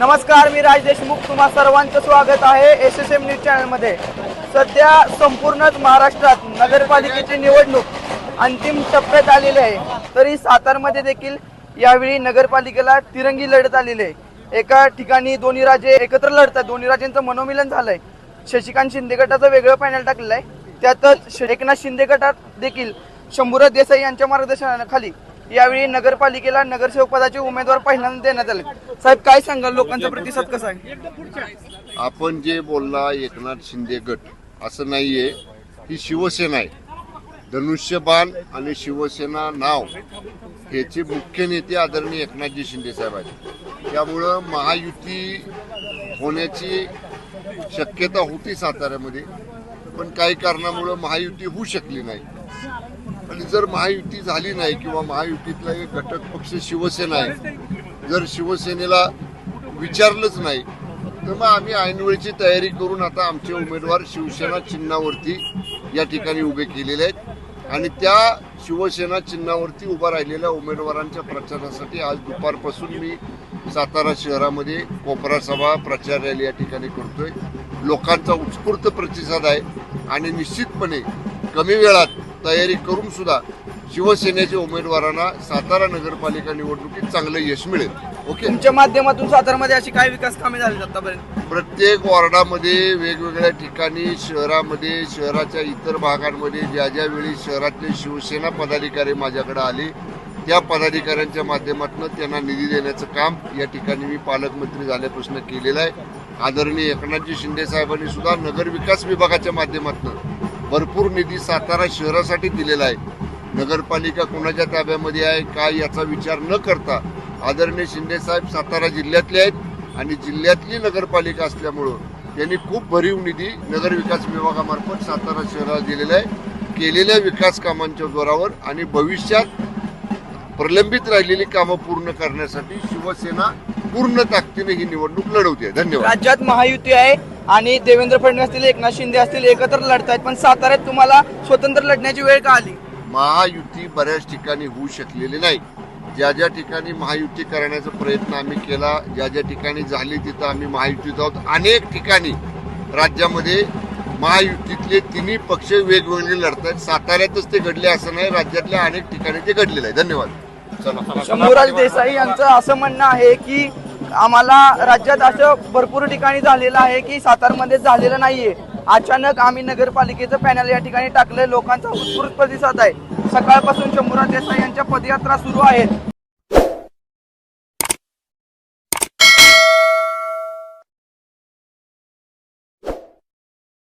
नमस्कार मी राज देशमुख. तुम्हा सर्वांचं स्वागत आहे एस एस एम न्यूज चॅनलमध्ये सध्या संपूर्णच महाराष्ट्रात नगरपालिकेची निवडणूक अंतिम टप्प्यात आलेली आहे. तरी सातारमध्ये देखील यावेळी नगरपालिकेला तिरंगी लढत आलेली आहे. एका ठिकाणी दोन्ही राजे एकत्र लढतात. दोन्ही राजेंचं मनोमिलन झालंय. शशिकांत शिंदे गटाचं वेगळं पॅनल टाकलेलं आहे. त्यातच एकनाथ शिंदे गटात देखील शंभूराज देसाई यांच्या मार्गदर्शनाखाली यावेळी नगरपालिकेला नगरसेवक पदाचे उमेदवार पहिल्यांदा देण्यात आले. साहेब काय सांगाल? लोकांचा प्रतिसाद कसा आहे? आपण जे बोलला एकनाथ शिंदे गट असं नाहीये. ही शिवसेना आहे. धनुष्यबाण आणि शिवसेना नाव ह्याचे मुख्य नेते आदरणीय एकनाथजी शिंदे साहेब आहेत. त्यामुळं महायुती होण्याची शक्यता होती साताऱ्यामध्ये पण काही कारणामुळं महायुती होऊ शकली नाही. आणि जर महायुती झाली नाही किंवा महायुतीतला एक घटक पक्ष शिवसेना आहे जर शिवसेनेला विचारलंच नाही तर मग आम्ही ऐनवेळची तयारी करून आता आमचे उमेदवार शिवसेना चिन्हावरती या ठिकाणी उभे केलेले आहेत. आणि त्या शिवसेना चिन्हावरती उभा राहिलेल्या उमेदवारांच्या प्रचारासाठी आज दुपारपासून मी सातारा शहरामध्ये कोपरा सभा प्रचार रॅली या ठिकाणी करतोय. लोकांचा उत्स्फूर्त प्रतिसाद आहे आणि निश्चितपणे कमी वेळात तयारी करून सुद्धा शिवसेनेच्या उमेदवारांना सातारा नगरपालिका निवडणुकीत चांगलं यश मिळेल. ओके तुमच्या माध्यमातून सातारमध्ये अशी काय विकास कामे झाली आतापर्यंत? प्रत्येक वॉर्डामध्ये वेगवेगळ्या ठिकाणी शहरामध्ये शहराच्या इतर भागांमध्ये ज्या ज्या वेळी शहरातले शिवसेना पदाधिकारी माझ्याकडे आले त्या पदाधिकाऱ्यांच्या माध्यमातून त्यांना निधी देण्याचं काम या ठिकाणी मी पालकमंत्री झाल्यापासून केलेलं आहे. आदरणीय एकनाथजी शिंदे साहेबांनी सुद्धा नगर विकास विभागाच्या माध्यमातून भरपूर निधी सातारा शहरासाठी दिलेला आहे. नगरपालिका कोणाच्या ताब्यामध्ये आहे काय याचा विचार न करता आदरणीय शिंदेसाहेब सातारा जिल्ह्यातले आहेत आणि जिल्ह्यातली नगरपालिका असल्यामुळं त्यांनी खूप भरीव निधी नगर विकास विभागामार्फत सातारा शहराला दिलेला आहे. केलेल्या विकास कामांच्या जोरावर आणि भविष्यात प्रलंबित राहिलेली कामं पूर्ण करण्यासाठी शिवसेना पूर्ण ताकदीने ही निवडणूक लढवते. धन्यवाद. राज्यात महायुती आहे आणि देवेंद्र फडणवीस असतील एकनाथ शिंदे असतील एकत्र लढतायत पण साताऱ्यात तुम्हाला स्वतंत्र लढण्याची वेळ का आली? महायुती बऱ्याच ठिकाणी होऊ शकलेली नाही. ज्या ज्या ठिकाणी महायुती करण्याचा प्रयत्न आम्ही केला ज्या ज्या ठिकाणी झाली तिथं आम्ही महायुतीत आहोत. अनेक ठिकाणी राज्यामध्ये महायुतीतले तिन्ही पक्ष वेगवेगळे लढत आहेत साताऱ्यातच ते घडले असं नाही राज्यातल्या अनेक ठिकाणी ते घडलेलं आहे. धन्यवाद. शंभूराज देसाई यांचं असं म्हणणं आहे की आम्हाला राज्यात असं भरपूर ठिकाणी झालेलं आहे की सातारमध्ये झालेलं नाहीये. अचानक आम्ही नगरपालिकेचं पॅनल या ठिकाणी टाकलंय. लोकांचा उत्स्फूर्त प्रतिसाद आहे. सकाळपासून शंभूराज देसाई यांच्या पदयात्रा सुरू आहेत.